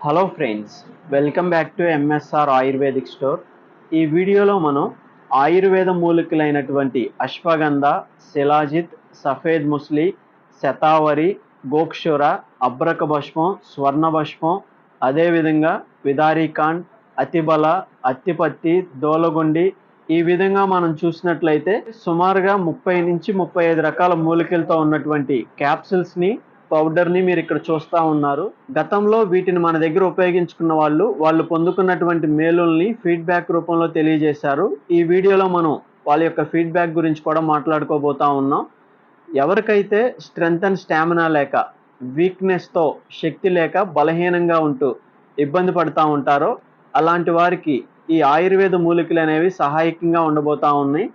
Hello friends welcome back to MSR ayurvedic store. ఈ వీడియోలో మనం ఆయుర్వేద మూలికలైనటువంటి అశ్వగంధ శిలాజిత్ సఫేద్ ముస్లి శతావరి గోక్షుర అబ్రక భస్మం స్వర్ణ భస్మం అదేవిధంగా విదారీకాండ్ అతిబల అత్తిపత్తి దోలగుండి ఈ విధంగా మనం చూసినట్లయితే సుమారుగా ముప్పై నుంచి ముప్పై ఐదు రకాల మూలికలతో ఉన్నటువంటి క్యాప్సిల్స్ని పౌడర్ని మీరు ఇక్కడ చూస్తూ ఉన్నారు. గతంలో వీటిని మన దగ్గర ఉపయోగించుకున్న వాళ్ళు వాళ్ళు పొందుకున్నటువంటి మేలుల్ని ఫీడ్బ్యాక్ రూపంలో తెలియజేశారు. ఈ వీడియోలో మనం వాళ్ళ యొక్క ఫీడ్బ్యాక్ గురించి కూడా మాట్లాడుకోబోతా ఉన్నాం. ఎవరికైతే స్ట్రెంగ్త్ అండ్ స్టామినా లేక వీక్నెస్తో శక్తి లేక బలహీనంగా ఉంటూ ఇబ్బంది పడుతూ ఉంటారో అలాంటి వారికి ఈ ఆయుర్వేద మూలికలు అనేవి సహాయకంగా ఉండబోతా ఉన్నాయి.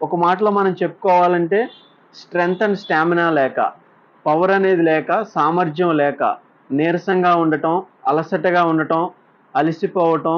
ఒక మాటలో మనం చెప్పుకోవాలంటే స్ట్రెంగ్త్ అండ్ స్టామినా లేక పవర్ అనేది లేక సామర్థ్యం లేక నీరసంగా ఉండటం అలసటగా ఉండటం అలసిపోవటం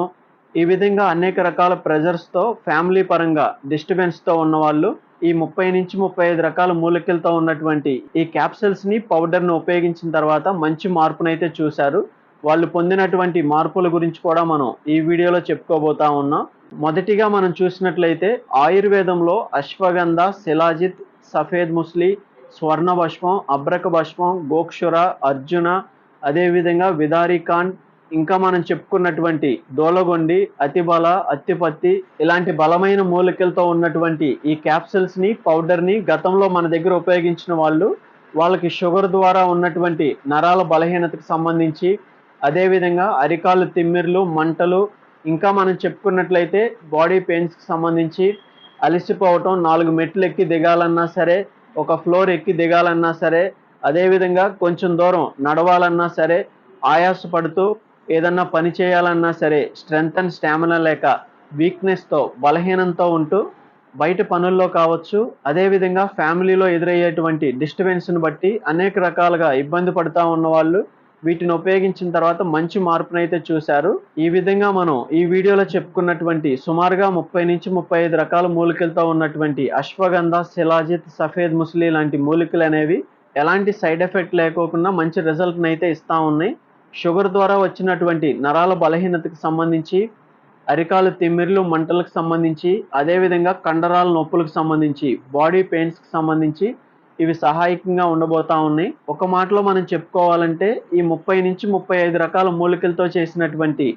ఈ విధంగా అనేక రకాల ప్రెజర్స్తో ఫ్యామిలీ పరంగా డిస్టర్బెన్స్తో ఉన్నవాళ్ళు ఈ ముప్పై నుంచి ముప్పై ఐదు రకాల మూలికలతో ఉన్నటువంటి ఈ క్యాప్సల్స్ని పౌడర్ని ఉపయోగించిన తర్వాత మంచి మార్పునైతే చూశారు. వాళ్ళు పొందినటువంటి మార్పుల గురించి కూడా మనం ఈ వీడియోలో చెప్పుకోబోతా ఉన్నాం. మొదటిగా మనం చూసినట్లయితే ఆయుర్వేదంలో అశ్వగంధ శిలాజిత్ సఫేద్ ముస్లి స్వర్ణ భస్మం అబ్రక భస్మం గోక్షుర అర్జున అదేవిధంగా విదారికాండ్ ఇంకా మనం చెప్పుకున్నటువంటి దోలగొండి అతిబల అత్తిపత్తి ఇలాంటి బలమైన మూలికలతో ఉన్నటువంటి ఈ క్యాప్సిల్స్ని పౌడర్ని గతంలో మన దగ్గర ఉపయోగించిన వాళ్ళు వాళ్ళకి షుగర్ ద్వారా ఉన్నటువంటి నరాల బలహీనతకు సంబంధించి అదేవిధంగా అరికాలు తిమ్మిర్లు మంటలు ఇంకా మనం చెప్పుకున్నట్లయితే బాడీ పెయిన్స్కి సంబంధించి అలసిపోవటం నాలుగు మెట్లు ఎక్కి దిగాలన్నా సరే ఒక ఫ్లోర్ ఎక్కి దిగాలన్నా సరే అదేవిధంగా కొంచెం దూరం నడవాలన్నా సరే ఆయాసపడుతూ ఏదన్నా పని చేయాలన్నా సరే స్ట్రెంగ్త్ అండ్ స్టామినా లేక వీక్నెస్తో బలహీనంతో ఉంటూ బయట పనుల్లో కావచ్చు. అదేవిధంగా ఫ్యామిలీలో ఎదురయ్యేటువంటి డిస్టర్బెన్స్ని బట్టి అనేక రకాలుగా ఇబ్బంది పడుతూ ఉన్నవాళ్ళు వీటిని ఉపయోగించిన తర్వాత మంచి మార్పునైతే చూశారు. ఈ విధంగా మనం ఈ వీడియోలో చెప్పుకున్నటువంటి సుమారుగా ముప్పై నుంచి ముప్పై ఐదు రకాల మూలికలతో ఉన్నటువంటి అశ్వగంధ శిలాజిత్ సఫేద్ ముస్లి లాంటి మూలికలు అనేవి ఎలాంటి సైడ్ ఎఫెక్ట్ లేకోకుండా మంచి రిజల్ట్ని అయితే ఇస్తూ ఉన్నాయి. షుగర్ ద్వారా వచ్చినటువంటి నరాల బలహీనతకు సంబంధించి అరికాలు తిమ్మిర్లు మంటలకు సంబంధించి అదేవిధంగా కండరాల నొప్పులకు సంబంధించి బాడీ పెయిన్స్కి సంబంధించి ఇవి సహాయకంగా ఉండబోతా ఉన్నాయి. ఒక మాటలో మనం చెప్పుకోవాలంటే ఈ ముప్పై నుంచి ముప్పై ఐదు రకాల మూలికలతో చేసినటువంటి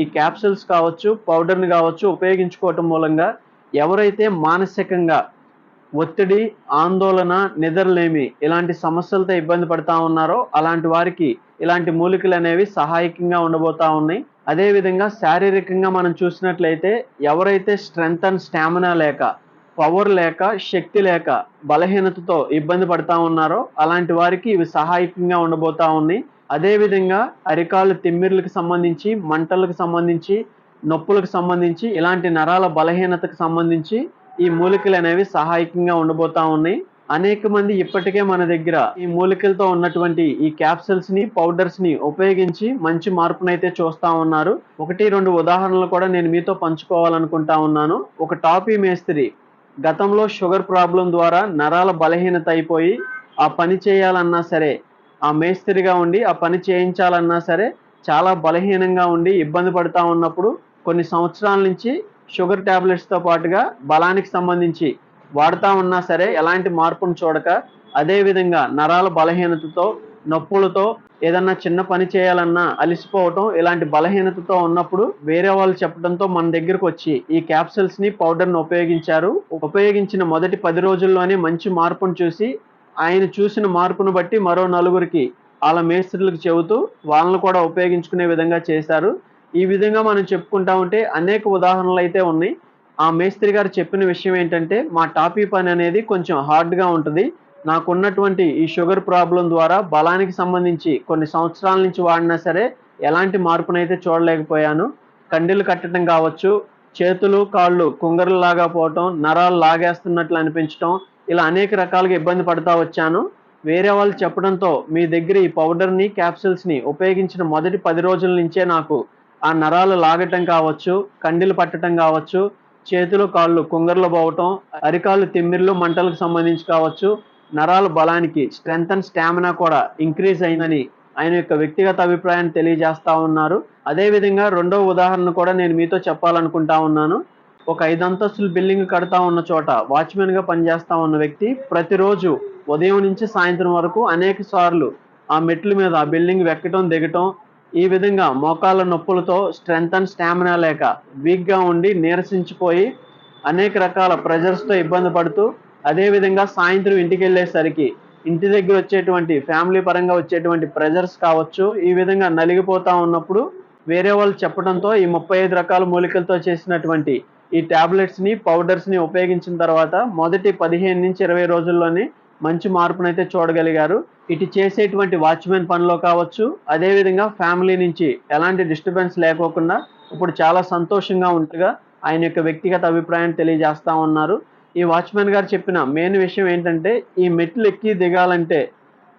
ఈ క్యాప్సూల్స్ కావచ్చు పౌడర్ని కావచ్చు ఉపయోగించుకోవటం మూలంగా ఎవరైతే మానసికంగా ఒత్తిడి ఆందోళన నిద్రలేమి ఇలాంటి సమస్యలతో ఇబ్బంది పడతా ఉన్నారో అలాంటి వారికి ఇలాంటి మూలికలు అనేవి సహాయకంగా ఉండబోతా ఉన్నాయి. అదేవిధంగా శారీరకంగా మనం చూసినట్లయితే ఎవరైతే స్ట్రెంగ్త్ అండ్ స్టామినా లేక పవర్ లేక శక్తి లేక బలహీనతతో ఇబ్బంది పడతా ఉన్నారో అలాంటి వారికి ఇవి సహాయకంగా ఉండబోతా ఉన్నాయి. అదేవిధంగా అరికాలు తిమ్మిర్లకు సంబంధించి మంటలకు సంబంధించి నొప్పులకు సంబంధించి ఇలాంటి నరాల బలహీనతకు సంబంధించి ఈ మూలికలు అనేవి సహాయకంగా ఉండబోతా ఉన్నాయి. అనేక మంది ఇప్పటికే మన దగ్గర ఈ మూలికలతో ఉన్నటువంటి ఈ క్యాప్సిల్స్ని పౌడర్స్ని ఉపయోగించి మంచి మార్పునైతే చూస్తా ఉన్నారు. ఒకటి రెండు ఉదాహరణలు కూడా నేను మీతో పంచుకోవాలనుకుంటా ఉన్నాను. ఒక టాపీ మేస్త్రి గతంలో షుగర్ ప్రాబ్లం ద్వారా నరాల బలహీనత అయిపోయి ఆ పని చేయాలన్నా సరే ఆ మేస్త్రిగా ఉండి ఆ పని చేయించాలన్నా సరే చాలా బలహీనంగా ఉండి ఇబ్బంది పడుతూ ఉన్నప్పుడు కొన్ని సంవత్సరాల నుంచి షుగర్ ట్యాబ్లెట్స్తో పాటుగా బలానికి సంబంధించి వాడుతూ ఉన్నా సరే ఎలాంటి మార్పును చూడక అదేవిధంగా నరాల బలహీనతతో నొప్పులతో ఏదన్నా చిన్న పని చేయాలన్నా అలిసిపోవటం ఇలాంటి బలహీనతతో ఉన్నప్పుడు వేరే వాళ్ళు చెప్పడంతో మన దగ్గరకు వచ్చి ఈ క్యాప్సిల్స్ని పౌడర్ ఉపయోగించారు. ఉపయోగించిన మొదటి పది రోజుల్లోనే మంచి మార్పును చూసి ఆయన చూసిన మార్పును బట్టి మరో నలుగురికి వాళ్ళ మేస్త్రులకు చెబుతూ వాళ్ళని కూడా ఉపయోగించుకునే విధంగా చేశారు. ఈ విధంగా మనం చెప్పుకుంటా ఉంటే అనేక ఉదాహరణలు అయితే ఉన్నాయి. ఆ మేస్త్రి గారు చెప్పిన విషయం ఏంటంటే మా టాపీ పని అనేది కొంచెం హార్డ్గా ఉంటుంది. నాకున్నటువంటి ఈ షుగర్ ప్రాబ్లం ద్వారా బలానికి సంబంధించి కొన్ని సంవత్సరాల నుంచి వాడినా సరే ఎలాంటి మార్పునైతే చూడలేకపోయాను. కండీలు కట్టడం కావచ్చు చేతులు కాళ్ళు కుంగరలాగా పోవటం నరాలు లాగేస్తున్నట్లు అనిపించటం ఇలా అనేక రకాలుగా ఇబ్బంది పడుతూ వచ్చాను. వేరే వాళ్ళు చెప్పడంతో మీ దగ్గర ఈ పౌడర్ని క్యాప్సిల్స్ని ఉపయోగించిన మొదటి పది రోజుల నుంచే నాకు ఆ నరాలు లాగటం కావచ్చు కండీలు పట్టడం కావచ్చు చేతులు కాళ్ళు కుంగర్లు పోవటం అరికాళ్ళు తిమ్మిర్లు మంటలకు సంబంధించి కావచ్చు నరాల బలానికి స్ట్రెంగ్త్ అండ్ స్టామినా కూడా ఇంక్రీజ్ అయిందని ఆయన యొక్క వ్యక్తిగత అభిప్రాయాన్ని తెలియజేస్తా ఉన్నారు. అదేవిధంగా రెండో ఉదాహరణ కూడా నేను మీతో చెప్పాలనుకుంటా ఉన్నాను. ఒక ఐదు అంతస్తుల బిల్డింగ్ కడతా ఉన్న చోట వాచ్మెన్గా పనిచేస్తా ఉన్న వ్యక్తి ప్రతిరోజు ఉదయం నుంచి సాయంత్రం వరకు అనేక సార్లు ఆ మెట్ల మీద ఆ బిల్డింగ్ ఎక్కటం దిగటం ఈ విధంగా మోకాళ్ళ నొప్పులతో స్ట్రెంగ్త్ అండ్ స్టామినా లేక వీక్గా ఉండి నీరసించిపోయి అనేక రకాల ప్రెజర్స్తో ఇబ్బంది పడుతూ అదేవిధంగా సాయంత్రం ఇంటికి వెళ్ళేసరికి ఇంటి దగ్గర వచ్చేటువంటి ఫ్యామిలీ పరంగా వచ్చేటువంటి ప్రెజర్స్ కావచ్చు ఈ విధంగా నలిగిపోతూ ఉన్నప్పుడు వేరే వాళ్ళు చెప్పడంతో ఈ ముప్పై ఐదు రకాల మూలికలతో చేసినటువంటి ఈ ట్యాబ్లెట్స్ని పౌడర్స్ని ఉపయోగించిన తర్వాత మొదటి పదిహేను నుంచి ఇరవై రోజుల్లోనే మంచి మార్పునైతే చూడగలిగారు. ఇటు చేసేటువంటి వాచ్మెన్ పనిలో కావచ్చు అదేవిధంగా ఫ్యామిలీ నుంచి ఎలాంటి డిస్టర్బెన్స్ లేకోకుండా ఇప్పుడు చాలా సంతోషంగా ఉంటగా ఆయన యొక్క వ్యక్తిగత అభిప్రాయాన్ని తెలియజేస్తా ఉన్నారు. ఈ వాచ్మెన్ గారు చెప్పిన మెయిన్ విషయం ఏంటంటే ఈ మెట్లు ఎక్కి దిగాలంటే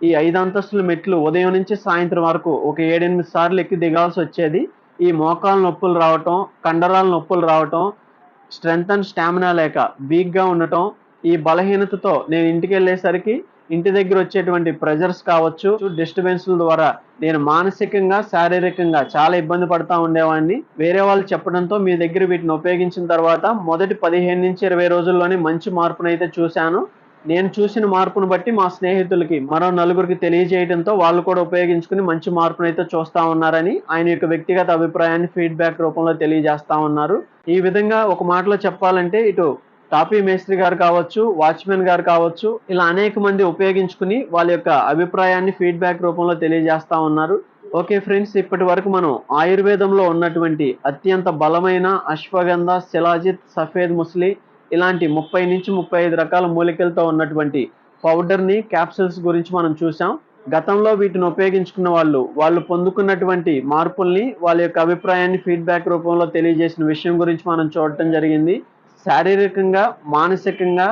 ఈ ఐదు అంతస్తుల మెట్లు ఉదయం నుంచి సాయంత్రం వరకు ఒక ఏడెనిమిది సార్లు ఎక్కి దిగాల్సి వచ్చేది. ఈ మోకాల నొప్పులు రావటం కండరాల నొప్పులు రావటం స్ట్రెంగ్త్ అండ్ స్టామినా లేక వీక్గా ఉండటం ఈ బలహీనతతో నేను ఇంటికి వెళ్ళేసరికి ఇంటి దగ్గర వచ్చేటువంటి ప్రెజర్స్ కావచ్చు డిస్టర్బెన్స్ల ద్వారా నేను మానసికంగా శారీరకంగా చాలా ఇబ్బంది పడతా ఉండేవాడిని. వేరే వాళ్ళు చెప్పడంతో మీ దగ్గర వీటిని ఉపయోగించిన తర్వాత మొదటి పదిహేను నుంచి ఇరవై రోజుల్లోనే మంచి మార్పునైతే చూశాను. నేను చూసిన మార్పును బట్టి మా స్నేహితులకి మరో నలుగురికి తెలియజేయడంతో వాళ్ళు కూడా ఉపయోగించుకుని మంచి మార్పునైతే చూస్తా ఉన్నారని ఆయన యొక్క వ్యక్తిగత అభిప్రాయాన్ని ఫీడ్బ్యాక్ రూపంలో తెలియజేస్తా ఉన్నారు. ఈ విధంగా ఒక మాటలో చెప్పాలంటే ఇటు కాపీ మేస్త్రి గారు కావచ్చు వాచ్మెన్ గారు కావచ్చు ఇలా అనేక మంది ఉపయోగించుకుని వాళ్ళ యొక్క అభిప్రాయాన్ని ఫీడ్బ్యాక్ రూపంలో తెలియజేస్తా ఉన్నారు. ఓకే ఫ్రెండ్స్ ఇప్పటి వరకు మనం ఆయుర్వేదంలో ఉన్నటువంటి అత్యంత బలమైన అశ్వగంధ శిలాజిత్ సఫేద్ ముస్లి ఇలాంటి ముప్పై నుంచి ముప్పై ఐదు రకాల మూలికలతో ఉన్నటువంటి పౌడర్ని క్యాప్సిల్స్ గురించి మనం చూసాం గతంలో వీటిని ఉపయోగించుకున్న వాళ్ళు వాళ్ళు పొందుకున్నటువంటి మార్పుల్ని వాళ్ళ యొక్క అభిప్రాయాన్ని ఫీడ్బ్యాక్ రూపంలో తెలియజేసిన విషయం గురించి మనం చూడటం జరిగింది. శారీరకంగా మానసికంగా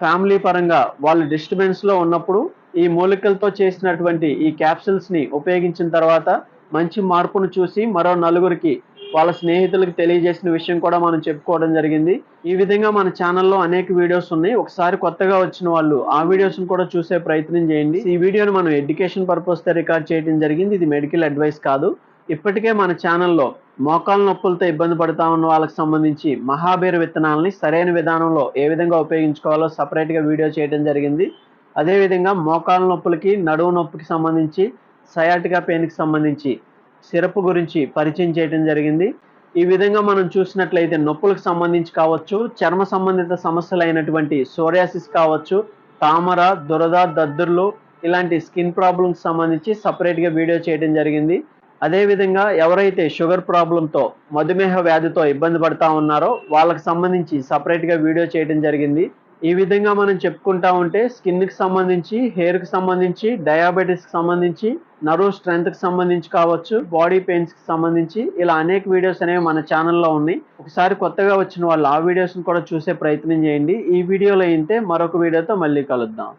ఫ్యామిలీ పరంగా వాళ్ళు డిస్టర్బెన్స్లో ఉన్నప్పుడు ఈ మూలికలతో చేసినటువంటి ఈ క్యాప్సిల్స్ని ఉపయోగించిన తర్వాత మంచి మార్పును చూసి మరో నలుగురికి వాళ్ళ స్నేహితులకు తెలియజేసిన విషయం కూడా మనం చెప్పుకోవడం జరిగింది. ఈ విధంగా మన ఛానల్లో అనేక వీడియోస్ ఉన్నాయి. ఒకసారి కొత్తగా వచ్చిన వాళ్ళు ఆ వీడియోస్ని కూడా చూసే ప్రయత్నం చేయండి. ఈ వీడియోని మనం ఎడ్యుకేషన్ పర్పస్తో రికార్డ్ చేయడం జరిగింది. ఇది మెడికల్ అడ్వైస్ కాదు. ఇప్పటికే మన ఛానల్లో మోకాల నొప్పులతో ఇబ్బంది పడతా ఉన్న వాళ్ళకి సంబంధించి మహాబీర విత్తనాలని సరైన విధానంలో ఏ విధంగా ఉపయోగించుకోవాలో సపరేట్గా వీడియో చేయడం జరిగింది. అదేవిధంగా మోకాల నొప్పులకి నడువు నొప్పికి సంబంధించి సయాటికా పెయిన్కి సంబంధించి సిరప్ గురించి పరిచయం చేయడం జరిగింది. ఈ విధంగా మనం చూసినట్లయితే నొప్పులకు సంబంధించి కావచ్చు చర్మ సంబంధిత సమస్యలు అయినటువంటి సోరియాసిస్ కావచ్చు తామర దురద దద్దుర్లు ఇలాంటి స్కిన్ ప్రాబ్లమ్స్ సంబంధించి సపరేట్గా వీడియో చేయడం జరిగింది. అదేవిధంగా ఎవరైతే షుగర్ ప్రాబ్లంతో మధుమేహ వ్యాధితో ఇబ్బంది పడతా ఉన్నారో వాళ్ళకి సంబంధించి సపరేట్గా వీడియో చేయడం జరిగింది. ఈ విధంగా మనం చెప్పుకుంటా ఉంటే స్కిన్కి సంబంధించి హెయిర్కి సంబంధించి డయాబెటీస్కి సంబంధించి నర్వ్ స్ట్రెంత్కి సంబంధించి కావచ్చు బాడీ పెయిన్స్కి సంబంధించి ఇలా అనేక వీడియోస్ అనేవి మన ఛానల్లో ఉన్నాయి. ఒకసారి కొత్తగా వచ్చిన వాళ్ళు ఆ వీడియోస్ని కూడా చూసే ప్రయత్నం చేయండి. ఈ వీడియోలో అయితే మరొక వీడియోతో మళ్ళీ కలుద్దాం.